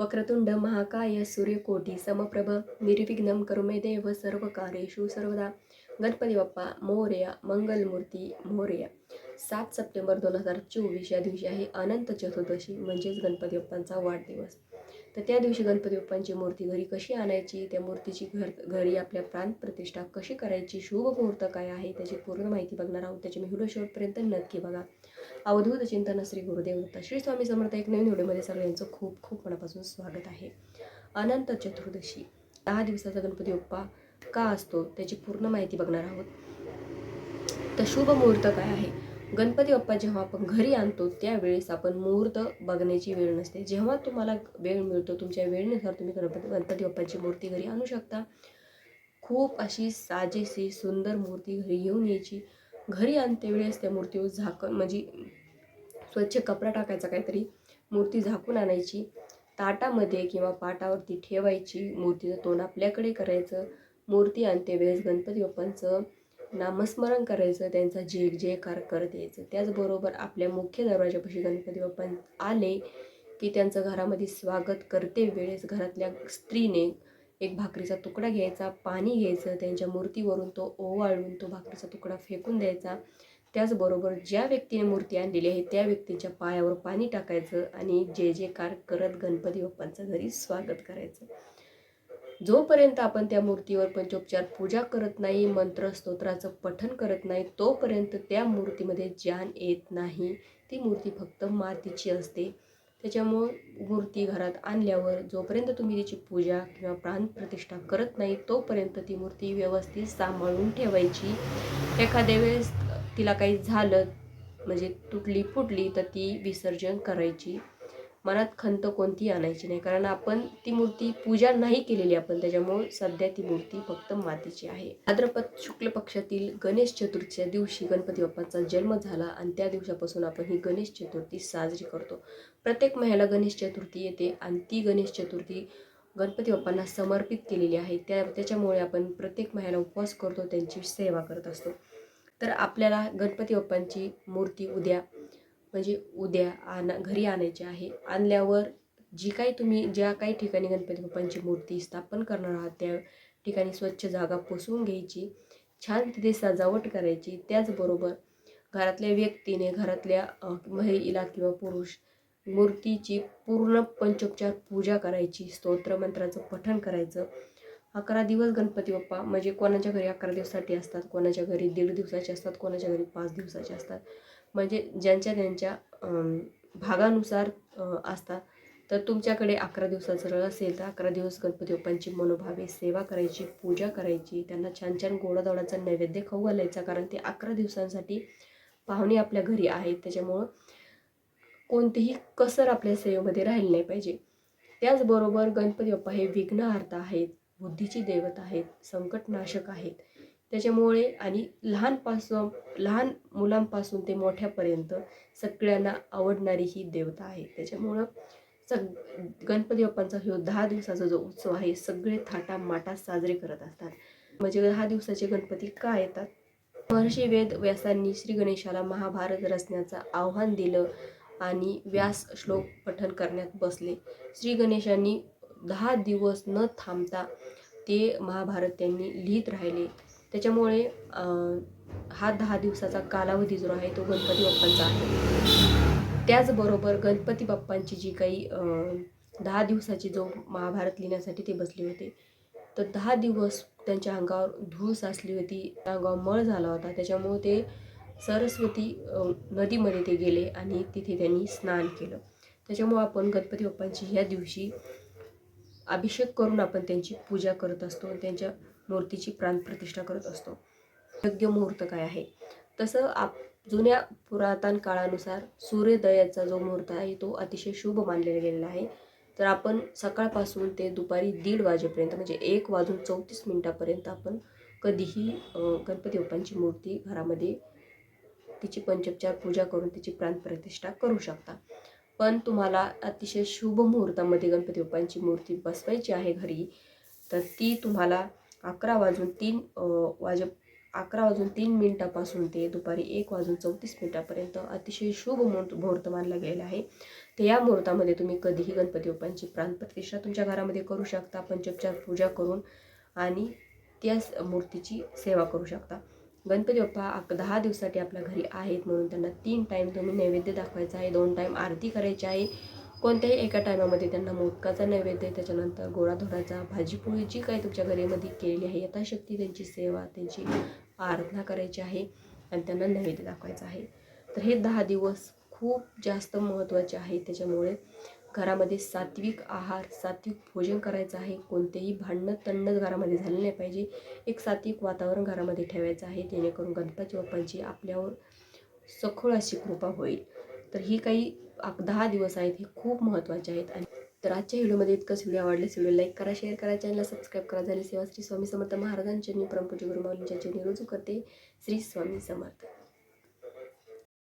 वक्रतुंड महाकाय सूर्यकोटी समप्रभ निर्विघ्न करुमे देव सर्व कार्येषु सर्वदा. गणपती बाप्पा मोर्या मंगलमूर्ती मोर्या. सात सप्टेंबर दोन हजार चोवीस या दिवशी आहे अनंत चतुर्दशी म्हणजेच गणपती बाप्पांचा वाढदिवस. तर त्या दिवशी गणपती बाप्पांची मूर्ती घरी कशी आणायची? त्या मूर्तीची घर घरी आपल्या प्राणप्रतिष्ठा कशी करायची? शुभ मुहूर्त काय आहे? त्याची पूर्ण माहिती बघणार आहोत. त्याची मी व्हिडिओ शेवटपर्यंत नक्की बघा. अवधूत चिंतन श्री गुरुदेव दत्त. श्री स्वामी समर्थ एक नवीन व्हिडिओमध्ये सगळ्यांचं खूप खूप मनापासून स्वागत आहे. अनंत चतुर्दशी. दहा दिवसाचा गणपती बाप्पा का असतो त्याची पूर्ण माहिती बघणार आहोत. तर शुभ मुहूर्त काय आहे? गणपती बाप्पा जेव्हा आपण घरी आणतो त्यावेळेस आपण मुहूर्त बघण्याची वेळ नसते. जेव्हा तुम्हाला वेळ मिळतो तुमच्या वेळेनुसार तुम्ही गणपती गणपती बाप्पाची मूर्ती घरी आणू शकता. खूप अशी साजेशी सुंदर मूर्ती घरी घेऊन यायची. घरी आणते वेळेस त्या मूर्तीवर झाकण म्हणजे स्वच्छ कपडा टाकायचा काहीतरी मूर्ती झाकून आणायची. ताटामध्ये किंवा पाटावरती ठेवायची मूर्तीचं तोंड आपल्याकडे करायचं. मूर्ती आणते वेळेस गणपती बाप्पांचं नामस्मरण करायचं त्यांचा जय जयकार करत यायचं. त्याचबरोबर आपल्या मुख्य दरवाजापाशी गणपती बाप्पा आले की त्यांचं घरामध्ये स्वागत करते. वेळेस घरातल्या स्त्रीने एक भाकरीचा तुकडा घ्यायचा पाणी घ्यायचं त्यांच्या मूर्तीवरून तो ओवाळून तो भाकरीचा तुकडा फेकून द्यायचा. त्याचबरोबर ज्या व्यक्तीने मूर्ती आणलेली आहे त्या व्यक्तीच्या पायावर पाणी टाकायचं आणि जे जे कार करत गणपती बाप्पांचं घरी स्वागत करायचं. जोपर्यंत आपण त्या मूर्तीवर पंचोपचार पूजा करत नाही मंत्र स्तोत्राचं पठन करत नाही तोपर्यंत त्या मूर्तीमध्ये जान येत नाही. ती मूर्ती फक्त मातीची असते. त्याच्यामुळं मूर्ती घरात आणल्यावर जोपर्यंत तुम्ही तिची पूजा किंवा प्राणप्रतिष्ठा करत नाही तोपर्यंत ती मूर्ती व्यवस्थित सांभाळून ठेवायची. एखाद्या वेळेस तिला काही झालं म्हणजे तुटली फुटली तर ती विसर्जन करायची. मनात खंत कोणती आणायची नाही. कारण आपण ती मूर्ती पूजा नाही केलेली आपण. त्याच्यामुळं सध्या ती मूर्ती फक्त मातीची आहे. भाद्रपद शुक्ल पक्षातील गणेश चतुर्थीच्या दिवशी गणपती बाप्पाचा जन्म झाला आणि त्या दिवसापासून आपण ही गणेश चतुर्थी साजरी करतो. प्रत्येक महिला गणेश चतुर्थी येते आणि ती गणेश चतुर्थी गणपती बाप्पांना समर्पित केलेली आहे. त्या त्याच्यामुळे आपण प्रत्येक महिला उपवास करतो त्यांची सेवा करत असतो. तर आपल्याला गणपती बाप्पांची मूर्ती उद्या म्हणजे उद्या आणा घरी आणायचे आहे. आणल्यावर जी काही तुम्ही ज्या काही ठिकाणी गणपती बाप्पांची मूर्ती स्थापन करणार आहात त्या ठिकाणी स्वच्छ जागा पुसून घ्यायची छान तिथे सजावट करायची त्याचबरोबर घरातल्या व्यक्तीने घरातल्या महिला किंवा पुरुष मूर्तीची पूर्ण पंचोपचार पूजा करायची स्तोत्र मंत्राचं पठण करायचं. अकरा दिवस गणपती बाप्पा म्हणजे कोणाच्या घरी अकरा दिवसासाठी असतात कोणाच्या घरी दीड दिवसाचे असतात कोणाच्या घरी पाच दिवसाचे असतात. म्हणजे ज्यांच्या त्यांच्या भागानुसार असतात तर तुमच्याकडे अकरा दिवसाचं रळ असेल तर अकरा दिवस गणपती बाप्पांची मनोभावे सेवा करायची पूजा करायची त्यांना छान छान गोडाधोडाचा नैवेद्य खाऊ घालायचा कारण ते अकरा दिवसांसाठी पाहुणे आपल्या घरी आहेत त्याच्यामुळं कोणतीही कसर आपल्या सेवेमध्ये राहिली नाही पाहिजे. त्याचबरोबर गणपती बाप्पा हे विघ्नहर्ता आहेत बुद्धीची दैवत आहेत संकटनाशक आहेत. त्याच्यामुळे आणि लहानपासून लहान मुलांपासून ते मोठ्यापर्यंत सगळ्यांना आवडणारी ही देवता आहे. त्याच्यामुळं सग गणपती बाप्पांचा ह्यो दहा दिवसाचा जो उत्सव आहे सगळे थाटा माटात साजरे करत असतात. म्हणजे दहा दिवसाचे गणपती का येतात? महर्षी वेद व्यासांनी श्री गणेशाला महाभारत रचण्याचं आव्हान दिलं आणि व्यास श्लोक पठन करण्यात बसले. श्री गणेशांनी दहा दिवस न थांबता ते महाभारत त्यांनी लिहित राहिले. त्याच्यामुळे हा दहा दिवसाचा कालावधी जो आहे तो गणपती बाप्पांचा आहे. त्याचबरोबर गणपती बाप्पांची जी काही दहा दिवसाची जो महाभारत लिहिण्यासाठी ते बसले होते तर दहा दिवस त्यांच्या अंगावर धूळ साचली होती त्या अंगावर मळ झाला होता. त्याच्यामुळे ते सरस्वती नदीमध्ये ते गेले आणि तिथे त्यांनी स्नान केलं. त्याच्यामुळं आपण गणपती बाप्पांची ह्या दिवशी अभिषेक करून आपण त्यांची पूजा करत असतो त्यांच्या मूर्तीची प्राणप्रतिष्ठा करत असतो. योग्य मुहूर्त काय आहे? तसं आप जुन्या पुरातन काळानुसार सूर्योदयाचा जो मुहूर्त आहे तो अतिशय शुभ मानलेला गेलेला आहे. तर आपण सकाळपासून ते दुपारी दीड वाजेपर्यंत म्हणजे एक वाजून चौतीस मिनटापर्यंत आपण कधीही गणपती बाप्पांची मूर्ती घरामध्ये तिची पंचोपचार पूजा करून तिची प्राणप्रतिष्ठा करू शकता. पण तुम्हाला अतिशय शुभ मुहूर्तामध्ये गणपती बाप्पांची मूर्ती बसवायची आहे घरी तर ती तुम्हाला अकरा वाजून तीन वाजे अकरा वाजून तीन मिनिटापासून ते दुपारी एक वाजून चौतीस मिनिटापर्यंत अतिशय शुभ मुहूर्त मुहूर्त मानला गेलेला आहे. तर या मुहूर्तामध्ये तुम्ही कधीही गणपती बाप्पांची प्राणप्रतिष्ठा तुमच्या घरामध्ये करू शकता पंचोपचार पूजा करून आणि त्या मूर्तीची सेवा करू शकता. गणपती बाप्पा अक- दहा दिवसासाठी आपल्या घरी आहेत म्हणून त्यांना तीन टाईम तुम्ही नैवेद्य दाखवायचा आहे दोन टाईम आरती करायची आहे. कोणत्याही एका टायमामध्ये त्यांना मोदकाचा नैवेद्य त्याच्यानंतर गोडाधोडाचा भाजीपोळी जी काही तुमच्या घरीमध्ये केलेली आहे यथाशक्ती त्यांची सेवा त्यांची आराधना करायची आहे आणि त्यांना नैवेद्य दाखवायचा आहे. तर हे दहा दिवस खूप जास्त महत्त्वाचे आहे त्याच्यामुळे घरामध्ये सात्विक आहार सात्विक भोजन करायचं आहे. कोणतेही भांडणं तंडण घरामध्ये झाले नाही पाहिजे. एक सात्विक वातावरण घरामध्ये ठेवायचं आहे. जेणेकरून गणपती बाप्पांची आपल्यावर सखोळ अशी कृपा होईल. तर ही काही दहा दिवस आहेत हे खूप महत्त्वाचे आहेत. आणि तर आजच्या व्हिडिओमध्ये इतकंच. व्हिडिओ आवडले व्हिडिओ लाईक करा शेअर करा चॅनलला सबस्क्राईब करा. झाले सेवा श्री स्वामी समर्थ महाराजांच्या मी परमपूज्य गुरुमाऊलींच्या चरणी रुजू करते श्री स्वामी समर्थ.